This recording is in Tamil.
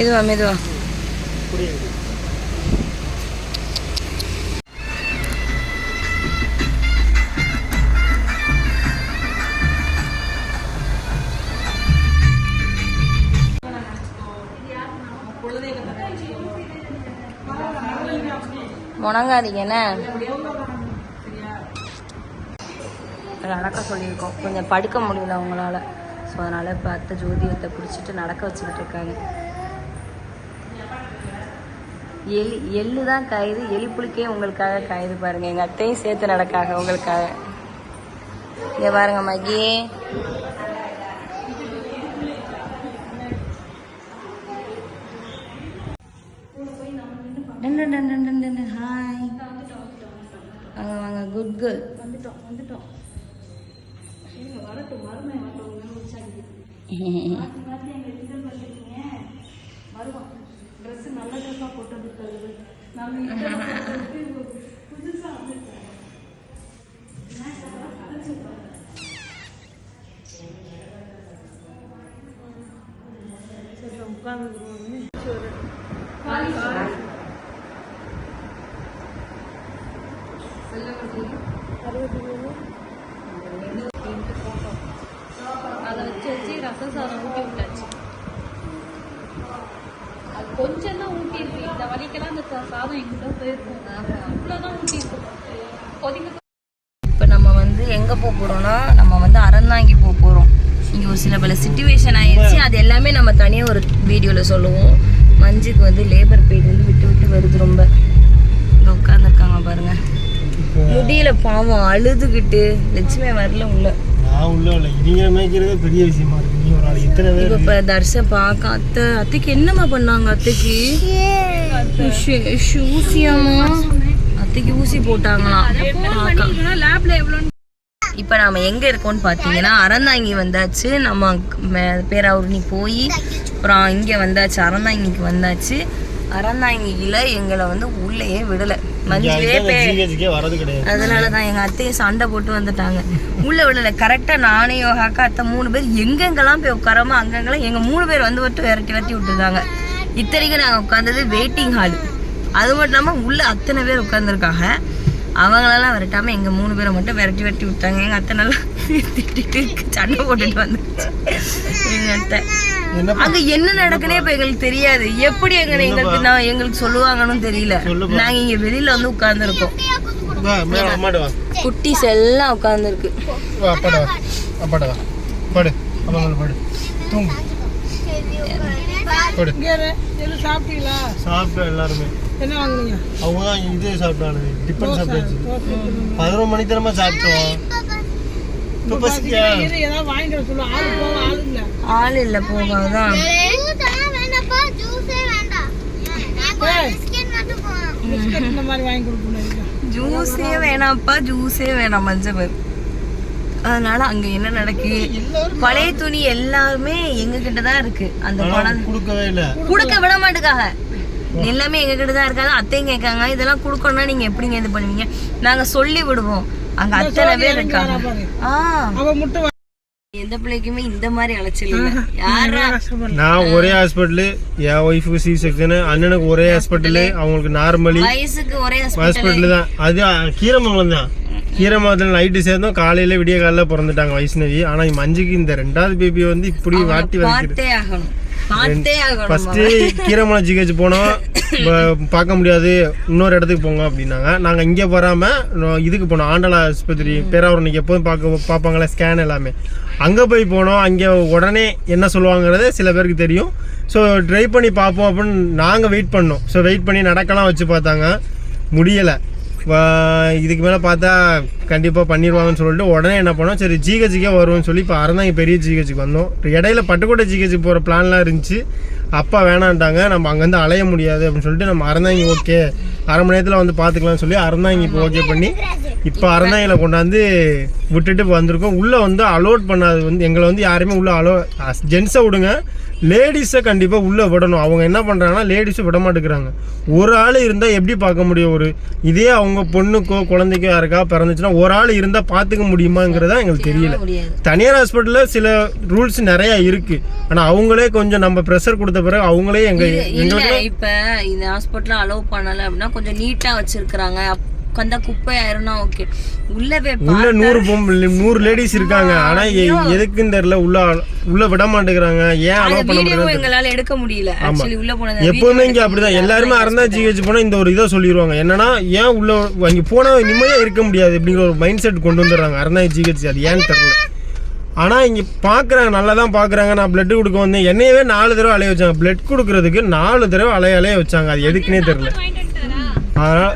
மெதுவா மெதுவா. முணங்காதீங்க என்ன? நடக்க சொல்லியிருக்கோம். கொஞ்சம் படுக்க முடியல அவங்களால ஸோ அதனால் இப்போ அத்தை ஜோதியத்தை பிடிச்சிட்டு நடக்க வச்சுக்கிட்டு இருக்காங்க. எலி எள்ளு தான் காயுது எலி புளிக்கே உங்களுக்காக காயுது பாருங்க. எங்கள் அத்தையும் சேர்த்து நடக்காக உங்களுக்காக. இங்கே பாருங்க மகி. ஹாய் வாங்க வாங்க குட் கேர்ள் வந்துட்டோம் வந்துட்டோம். வரட்டும் வரணும் வரட்டும் மேலே உற்சாகிக்குது பார்த்து எங்களை கிண்டல் பண்ணிருக்கீங்க வருவோம் ட்ரெஸ் நல்ல ட்ரெஸ்ஸாக போட்டு வந்துருக்காரு நாங்கள் புதுசாக வந்துருக்கோம் சரி உட்காந்துருவோம் அறுபத்தி மூணு அதை வச்சு வச்சு ரசம் சாதம் ஊட்டி இந்த வலிக்கெல்லாம் இந்த சா- சாதம் எங்கிட்ட போயிருக்கும் இவ்வளோதான் ஊட்டி இருக்கும் கொதிக்க இப்போ நம்ம வந்து எங்கே போக போகிறோம்னா நம்ம வந்து அறந்தாங்கி போக போகிறோம் இங்கே ஒரு சில பல சுச்சுவேஷன் ஆயிடுச்சு. அது எல்லாமே நம்ம தனியாக ஒரு வீடியோவில் சொல்லுவோம். மஞ்சுக்கு வந்து லேபர் பெயின் வந்து விட்டு விட்டு வருது ரொம்ப. இங்கே உட்காந்துருக்காங்க பாருங்க. முடியல பாவம். அழுதுகிட்டு. லட்சுமி வரல உள்ள. நான் உள்ள இல்லை இவங்க மேய்க்கிறது பெரிய விஷயமா இருக்கு. நீ ஒரு ஆள். இத்தனை பேர் இப்போ தர்ஷன் பார்க்க அத்தை அத்தைக்கு என்னம்மா பண்ணாங்க அத்தைக்கு? ஷூ- ஷூ- ஊசியாமா அத்தைக்கு ஊசி போட்டாங்களாம். பார்க்க இப்போ நாம எங்கே இருக்கோம்னு பார்த்தீங்கன்னா அறந்தாங்கி வந்தாச்சு. நம்ம மே- பேராவூரணி போய் அப்புறம் இங்கே வந்தாச்சு. அறந்தாங்கிக்கு வந்தாச்சு. அறந்தாங்கியில எங்களை வந்து உள்ளேயே விடலை. அதனால தான் எங்கள் அத்தையும் சண்டை போட்டு வந்துட்டாங்க. உள்ள விடலை கரெக்டாக நானே யோகாக்கா அத்தை மூணு பேர் எங்கெங்கெல்லாம் போய் உட்காராமோ அங்கங்கெல்லாம் எங்கள் மூணு பேர் வந்து விட்டு விரட்டி விரட்டி விட்டுருந்தாங்க இத்தனைக்கும் நாங்கள் உட்காந்தது வெயிட்டிங் ஹால் அது மட்டும் இல்லாமல் உள்ள அத்தனை பேர் உட்காந்துருக்காங்க அவங்களெல்லாம் விரட்டாம எங்கள் மூணு பேரை மட்டும் விரட்டி விரட்டி விட்டாங்க. எங்கள் அத்தை நல்லா திட்டிட்டு சண்டை போட்டுட்டு வந்துச்சு என்ன அங்க என்ன நடக்குனே இப்ப எங்களுக்கு தெரியாது. எப்படி எங்க எங்களுக்கு நான் எங்களுக்கு சொல்லுவாங்கன்னு தெரியல. நாங்க இங்க வெளியில வந்து உட்கார்ந்துருக்கோம். வா மேல அம்மாட்ட வா. குட்டிஸ் எல்லாம் படு. எதுவும் சாப்பிட்டீங்களா? சாப்பிட்டோம் எல்லாருமே. என்ன வாங்குனீங்க? அவங்க தான் இது சாப்பிட்டானு டிஃபன் சாப்பிட்டாச்சு. பதினொரு மணி தரமா சாப்பிட்டோம். ஆளு இல்லை. ஆள் இல்ல போகாதான் பிஸ்கட் இந்த மாதிரி வாங்கி கொடுக்கணும் ஜூஸே வேணாம்ப்பா ஜூஸே வேணாம் மஞ்சள் அதனால அங்க என்ன நடக்கு பழைய துணி எல்லாமே எங்க கிட்ட தான் இருக்கு. அந்த பணம் கொடுக்கவே இல்லை. கொடுக்க விட மாட்டுக்காக. எல்லாமே எங்க கிட்ட தான் இருக்காது. அத்தையும் கேட்காங்க இதெல்லாம் கொடுக்கணும்னா நீங்க எப்படிங்க இது பண்ணுவீங்க? நாங்க சொல்லி விடுவோம். அங்க அத்தனை பேர் இருக்காங்க. ஆ. அவ முட்டை எந்த பிள்ளைக்குமே இந்த மாதிரி அலைச்சல் இல்ல. யாரா? நான் ஒரே ஹாஸ்பிட்டலு என் ஒய்ஃபுக்கு சி செக்ஷனு அண்ணனுக்கு ஒரே ஹாஸ்பிட்டலு. அவங்களுக்கு நார்மலி. வயசுக்கு ஒரே ஹாஸ்பிட்டல். ஹாஸ்பிட்டல் தான் அது கீரமங்கலம் தான். கீரமங்கலத்தில் நைட்டு சேர்ந்தோம் காலையில விடிய காலைல பிறந்துட்டாங்க வைஷ்ணவி. ஆனா இந்த மஞ்சுக்கு இந்த ரெண்டாவது பேபி வந்து இப்படி வாட்டி வலிக்குது ஃபர்ஸ்ட் கீரமலை ஜிஹெச் போனோம். பார்க்க முடியாது. இன்னொரு இடத்துக்கு போங்க அப்படின்னாங்க. நாங்க இங்க வராம நோ- இதுக்கு போனோம். ஆண்டலா ஆஸ்பத்திரி பேராவூரணிக்கு எப்போதும் பார்க்க பார்ப்பாங்களே ஸ்கேன் எல்லாமே. அங்க போய் போனோம். அங்க உடனே என்ன சொல்லுவாங்கிறது சில பேருக்கு தெரியும். ஸோ ட்ரை பண்ணி பார்ப்போம் அப்படின்னு நாங்க வெயிட் பண்ணோம். ஸோ வெயிட் பண்ணி நடக்கலாம் வச்சு பார்த்தாங்க. முடியலை. இதுக்கு மேலே பார்த்தா கண்டிப்பாக பண்ணிடுவாங்கன்னு சொல்லிட்டு உடனே என்ன பண்ணோம்? சரி ஜிஹெச்சுக்கே வருவோம்னு சொல்லி இப்போ அறந்தாங்க பெரிய ஜிஹெச்சுக்கு வந்தோம். இடையில பட்டுக்கோட்டை ஜிஹெச்சுக்கு போகிற பிளான்லாம் இருந்துச்சு. அப்பா வேணான்ட்டாங்க நம்ம அங்கேருந்து அலைய முடியாது அப்படின்னு சொல்லிட்டு நம்ம அறந்தாங்கி ஓகே அரை மணி நேரத்தில் வந்து பார்த்துக்கலாம்னு சொல்லி அறந்தாங்கி இப்போ ஓகே பண்ணி இப்போ அறந்தாங்கில கொண்டாந்து விட்டுட்டு வந்திருக்கோம். உள்ளே வந்து அலோட் பண்ணாது வந்து எங்களை வந்து யாருமே உள்ளே அலோ ஜென்ஸை விடுங்க. லேடிஸை கண்டிப்பாக உள்ளே விடணும். அவங்க என்ன பண்ணுறாங்கன்னா லேடிஸை விட மாட்டேங்கிறாங்க. ஒரு ஆள் இருந்தால் எப்படி பார்க்க முடியும் ஒரு இதே அவங்க பொண்ணுக்கோ குழந்தைக்கோ யாருக்கா பிறந்துச்சுன்னா ஒரு ஆள் இருந்தால் பார்த்துக்க முடியுமாங்கிறதா எங்களுக்கு தெரியல. தனியார் ஹாஸ்பிட்டலில் சில ரூல்ஸ் நிறையா இருக்குது ஆனால் அவங்களே கொஞ்சம் நம்ம ப்ரெஷர் கொடுத்த பிறகு அவங்களே இல்ல எங்களுக்கு இப்ப இந்த ஹாஸ்பிட்டல் அலோவ் பண்ணல அப்படின்னா கொஞ்சம் நீட்டா வச்சிருக்காங்க கந்தா குப்பை ஆயிரும்னா ஓகே உள்ள போய் உள்ள நூறு நூறு லேடிஸ் இருக்காங்க. ஆனா எதுக்குன்னு தெரியல உள்ள உள்ள விட மாட்டேங்கிறாங்க? ஏன் அலோவ் பண்ண முடியாது எங்களால எடுக்க முடியல. ஆக்சுவலி உள்ள போனது எப்பவுமே இங்க அப்படிதான். எல்லாருமே அறந்தா ஜிஹெச் போனா இந்த ஒரு இதை சொல்லிடுவாங்க என்னன்னா ஏன் உள்ள அங்க போனா நிம்மதியா இருக்க முடியாது அப்படிங்கிற ஒரு மைண்ட் செட் கொண்டு வந்துடுறாங்க. அறந்தா ஜிஹெச் அது ஏன்னு தெரியல. ஆனா இங்க பாக்குறாங்க நல்லா தான் பாக்குறாங்க. நான் பிளட் கொடுக்க வந்தேன். என்னையவே நாலு தடவை அலைய வச்சாங்க. பிளட் கொடுக்கறதுக்கு நாலு தடவை அலைய அலைய வச்சாங்க. அது எதுக்குன்னே தெரியல. அதனால